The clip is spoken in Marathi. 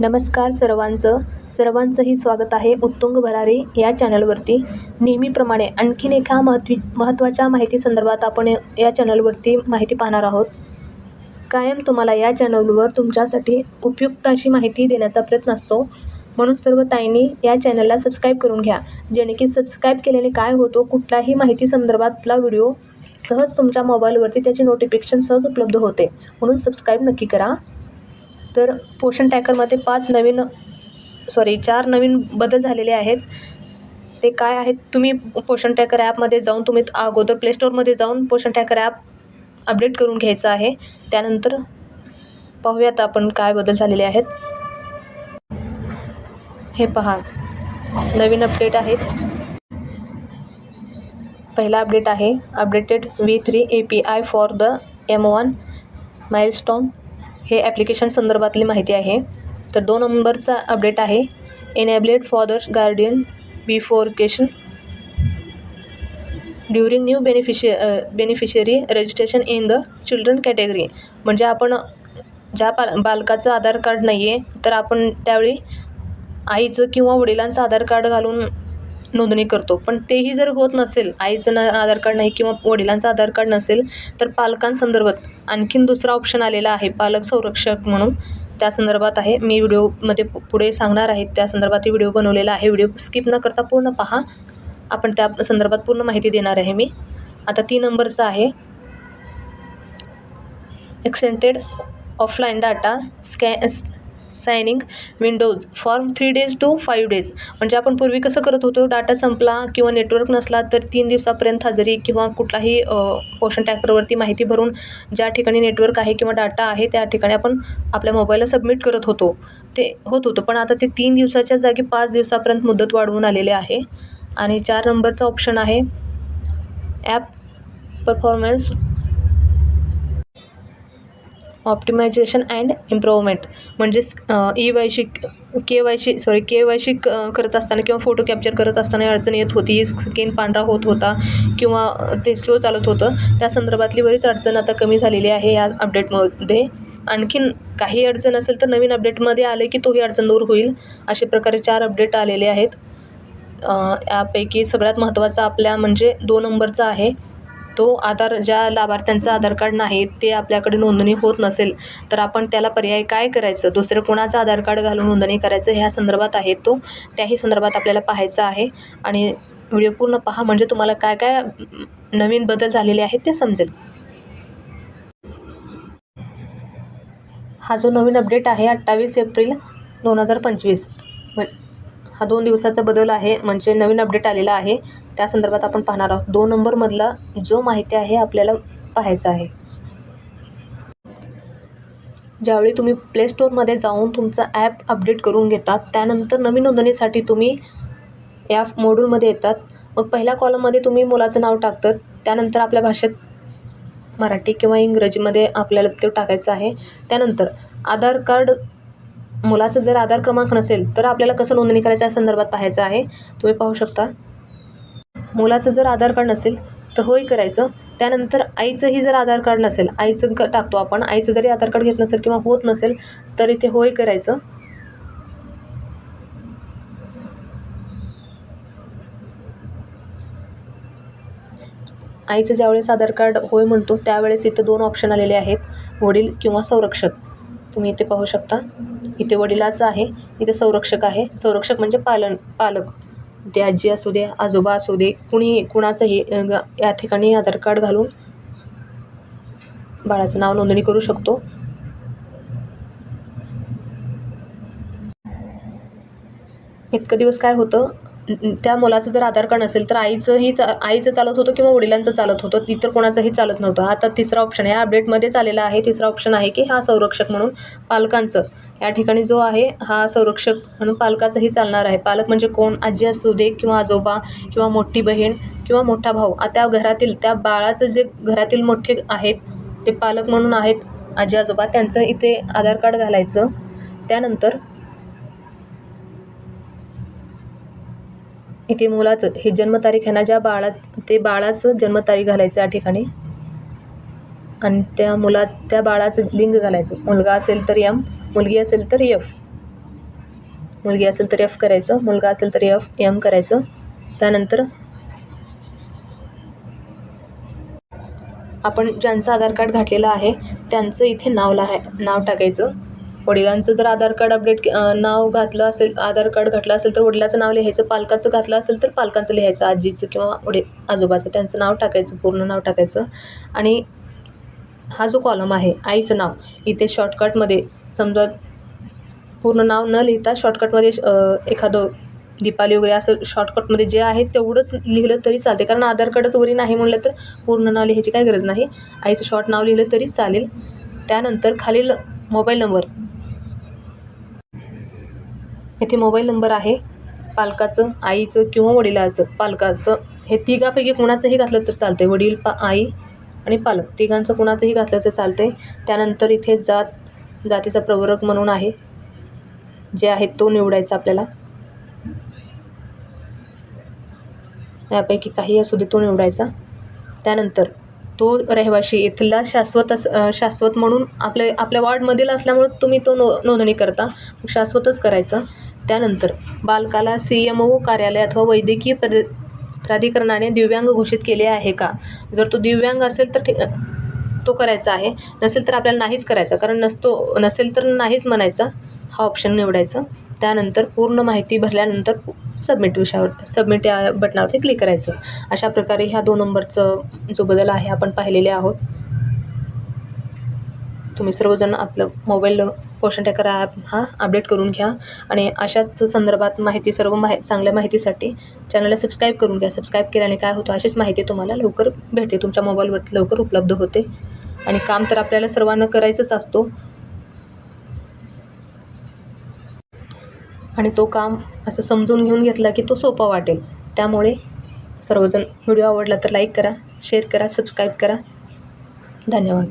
नमस्कार सर्वांचं. सर्वांचंही स्वागत आहे उत्तुंग भरारी या चॅनलवरती. नेहमीप्रमाणे आणखीन एका महत्वी महत्त्वाच्या माहितीसंदर्भात आपण या चॅनलवरती माहिती पाहणार आहोत. कायम तुम्हाला या चॅनलवर तुमच्यासाठी उपयुक्त अशी माहिती देण्याचा प्रयत्न असतो. म्हणून सर्व ताईंनी या चॅनलला सबस्क्राईब करून घ्या. जेणे की सबस्क्राईब केल्याने काय होतो कुठलाही माहिती संदर्भातला व्हिडिओ सहज तुमच्या मोबाईलवरती त्याचे नोटिफिकेशन सहज उपलब्ध होते. म्हणून सबस्क्राईब नक्की करा. तर पोषण टॅकरमध्ये पाच नवीन सॉरी चार नवीन बदल झालेले आहेत. ते काय आहेत? तुम्ही पोषण टॅकर ॲपमध्ये जाऊन तुम्ही अगोदर प्लेस्टोअरमध्ये जाऊन पोषण टॅकर ॲप अपडेट करून घ्यायचं आहे. त्यानंतर पाहूयात आपण काय बदल झालेले आहेत. हे पहा नवीन अपडेट आहेत. पहिला अपडेट आहे updated V three A P I for the M one milestone हे ॲप्लिकेशन संदर्भातली माहिती आहे. तर दोन नंबरचा अपडेट आहे. Enabled father's guardian bifurcation during new beneficiary beneficiary registration in the children category म्हणजे आपण ज्या पा बालकाचं आधार कार्ड नाही आहे तर आपण त्यावेळी आईचं किंवा वडिलांचं आधार कार्ड घालून नोंदणी करतो. पण तेही जर होत नसेल आईचं ना आधार कार्ड नाही किंवा वडिलांचं आधार कार्ड नसेल तर पालकांसंदर्भात आणखीन दुसरा ऑप्शन आलेला आहे पालक संरक्षक म्हणून. त्या संदर्भात आहे. मी व्हिडिओमध्ये पुढे सांगणार आहे. त्या संदर्भात व्हिडिओ बनवलेला आहे. व्हिडिओ स्किप न करता पूर्ण पहा. आपण त्या संदर्भात पूर्ण माहिती देणार आहे मी. आता तीन नंबरचा आहे. Extended offline data syncing windows from three days to five days म्हणजे आपण पूर्वी कसं करत होतो? डाटा संपला किंवा नेटवर्क नसला तर तीन दिवसापर्यंत हजेरी किंवा कुठलाही पोषण टॅकरवरती माहिती भरून ज्या ठिकाणी नेटवर्क आहे किंवा डाटा आहे त्या ठिकाणी आपण आपल्या मोबाईलला सबमिट करत होतो. ते होत होतं. पण आता ते तीन दिवसाच्या जागी पाच दिवसापर्यंत मुदत वाढवून आलेले आहे. आणि चार नंबरचा ऑप्शन आहे app performance optimisation and improvement. म्हणजेच E Y C K Y C sorry K Y C करत असताना किंवा फोटो कॅप्चर करत असताना अडचण येत होती स्किन पांढरा होत होता किंवा ते स्लो चालत होतं. त्या संदर्भातली बरीच अडचण आता कमी झालेली आहे या अपडेटमध्ये. आणखीन काही अडचण असेल तर नवीन अपडेटमध्ये आले की तोही अडचण दूर होईल. अशा प्रकारे चार अपडेट आलेले आहेत. यापैकी सगळ्यात महत्त्वाचा आपल्या म्हणजे दोन नंबरचा आहे. तो आधार ज्या लाभार्थ्यांचं आधार कार्ड नाही ते आपल्याकडे नोंदणी होत नसेल तर आपण त्याला पर्याय काय करायचं? दुसरं कोणाचं आधार कार्ड घालून नोंदणी करायचं? ह्या संदर्भात आहे तो. त्याही संदर्भात आपल्याला पाहायचं आहे. आणि व्हिडिओ पूर्ण पहा म्हणजे तुम्हाला काय काय नवीन बदल झालेले आहेत ते समजेल. हा जो नवीन अपडेट आहे अठ्ठावीस एप्रिल दोन हजार पंचवीस. हा दोन दिवसाचा बदल आहे म्हणजे नवीन अपडेट आलेला आहे. त्या संदर्भात आपण पाहणार आहोत. दोन नंबरमधला जो माहिती आहे आपल्याला पाहायचा आहे. ज्यावेळी तुम्ही प्ले स्टोअरमध्ये जाऊन तुमचा ॲप अपडेट करून घेतात त्यानंतर नवीन नोंदणीसाठी तुम्ही या मॉड्यूलमध्ये येतात. मग पहिल्या कॉलममध्ये तुम्ही मुलाचं नाव टाकतात. त्यानंतर आपल्या भाषेत मराठी किंवा इंग्रजीमध्ये आपल्याला ते टाकायचं आहे. त्यानंतर आधार कार्ड मुलाचं जर आधार क्रमांक नसेल तर आपल्याला कसं नोंदणी करायच्या संदर्भात पाहायचं आहे? तुम्ही पाहू शकता. मुलाचं जर आधार कार्ड नसेल तर होय करायचं. त्यानंतर आईचंही जर आधार कार्ड नसेल आईचं क टाकतो आपण. आईचं जरी आधार कार्ड घेत नसेल किंवा होत नसेल तर इथे होय करायचं. आईचं ज्यावेळेस आधार कार्ड होय म्हणतो त्यावेळेस इथं दोन ऑप्शन आलेले आहेत. वडील किंवा संरक्षक. तुम्ही इथे पाहू शकता. इथे वडिलाचं आहे इथे संरक्षक आहे. संरक्षक म्हणजे पालन पालक. ते आजी असू दे आजोबा असू दे कुणी कुणाचंही या ठिकाणी आधार कार्ड घालून बाळाचं नाव नोंदणी करू शकतो. इतकं दिवस काय होतं? त्या मुलाचं जर आधार कार्ड नसेल तर आईचंही चा आईचं चालत होतं किंवा वडिलांचं चालत होतं इतर कोणाचंही चालत नव्हतं. आता तिसरा ऑप्शन या अपडेटमध्येच आलेला आहे. तिसरा ऑप्शन आहे की हा संरक्षक म्हणून पालकांचं या ठिकाणी जो आहे हा संरक्षक म्हणून पालकाचंही चालणार आहे. पालक म्हणजे कोण? आजी असू दे किंवा आजोबा किंवा मोठी बहीण किंवा मोठा भाऊ. त्या घरातील त्या बाळाचं जे घरातील मोठे आहेत ते पालक म्हणून आहेत आजी आजोबा. त्यांचं इथे आधार कार्ड घालायचं. त्यानंतर इथे मुलाचं हे जन्मतारीख आहे ना ज्या बाळा ते बाळाचं जन्मतारीख घालायचं या ठिकाणी. आणि त्या मुला त्या बाळाचं लिंग घालायचं. मुलगा असेल तर यम मुलगी असेल तर यफ मुलगी असेल तर एफ करायचं मुलगा असेल तर एफ एम करायचं. त्यानंतर आपण ज्यांचं आधार कार्ड घातलेलं आहे त्यांचं इथे नाव लाहाय नाव टाकायचं. वडिलांचं जर आधार कार्ड अपडेट नाव घातलं असेल आधार कार्ड घातलं असेल तर वडिलाचं नाव लिहायचं पालकाचं घातलं असेल तर पालकांचं लिहायचं आजीचं किंवा वडील आजोबाचं त्यांचं नाव टाकायचं पूर्ण नाव टाकायचं. आणि हा जो कॉलम आहे आईचं नाव इथे शॉर्टकटमध्ये समजा पूर्ण नाव न लिहिता शॉर्टकटमध्ये एखादं दीपाली वगैरे असं शॉर्टकटमध्ये जे आहे तेवढंच लिहिलं तरी चालते. कारण आधार कार्डच वरी नाही म्हणलं तर पूर्ण नाव लिहायची काही गरज नाही. आईचं शॉर्ट नाव लिहिलं तरी चालेल. त्यानंतर खालील मोबाईल नंबर इथे मोबाईल नंबर आहे. पालकाचं आईचं किंवा वडिलाचं. पालकाचं हे तिघापैकी कुणाचंही घातलं तर चालतं वडील पा आई आणि पालक. तिघांचं कुणाचंही घातलं तर चालतं त्यानंतर इथे जात जातीचा प्रवरक म्हणून आहे. जे आहे तो निवडायचा आपल्याला. त्यापैकी काही असू दे तो निवडायचा. त्यानंतर तो रहिवाशी इथला शाश्वत अस शाश्वत म्हणून आपल्या आपल्या वार्डमधील असल्यामुळे तुम्ही तो नो नोंदणी करता. शाश्वतच करायचं. त्यानंतर बालकाला सी एम ओ कार्यालय अथवा वैद्यकीय प्रद प्राधिकरणाने दिव्यांग घोषित केले आहे का? जर तो दिव्यांग असेल तर ठीक तो करायचा आहे. नसेल तर आपल्याला नाहीच करायचा कारण नसतो नसेल तर नाहीच म्हणायचा. हा ऑप्शन निवडायचा. त्यानंतर पूर्ण माहिती भरल्यानंतर सबमिट विषयावर सबमिट या बटनावरती क्लिक करायचं. अशा प्रकारे ह्या दोन नंबरचं जो बदल आहे आपण पाहिलेले आहोत. तुम्ही सर्वजण आपलं मोबाईल पोषण टॅकर ॲप हा अपडेट करून घ्या. आणि अशाच संदर्भात माहिती सर्व माहि चांगल्या माहितीसाठी चॅनलला सबस्क्राईब करून घ्या. सबस्क्राईब केल्याने काय होतं अशीच माहिती तुम्हाला लवकर भेटते. तुमच्या मोबाईलवरती लवकर उपलब्ध होते. आणि काम तर आपल्याला सर्वांना करायचंच असतो. आणि तो काम असं समजून घेऊन घेतला की तो सोपा वाटेल. त्यामुळे सर्वजण व्हिडिओ आवडला तर लाईक करा शेअर करा सबस्क्राईब करा. धन्यवाद.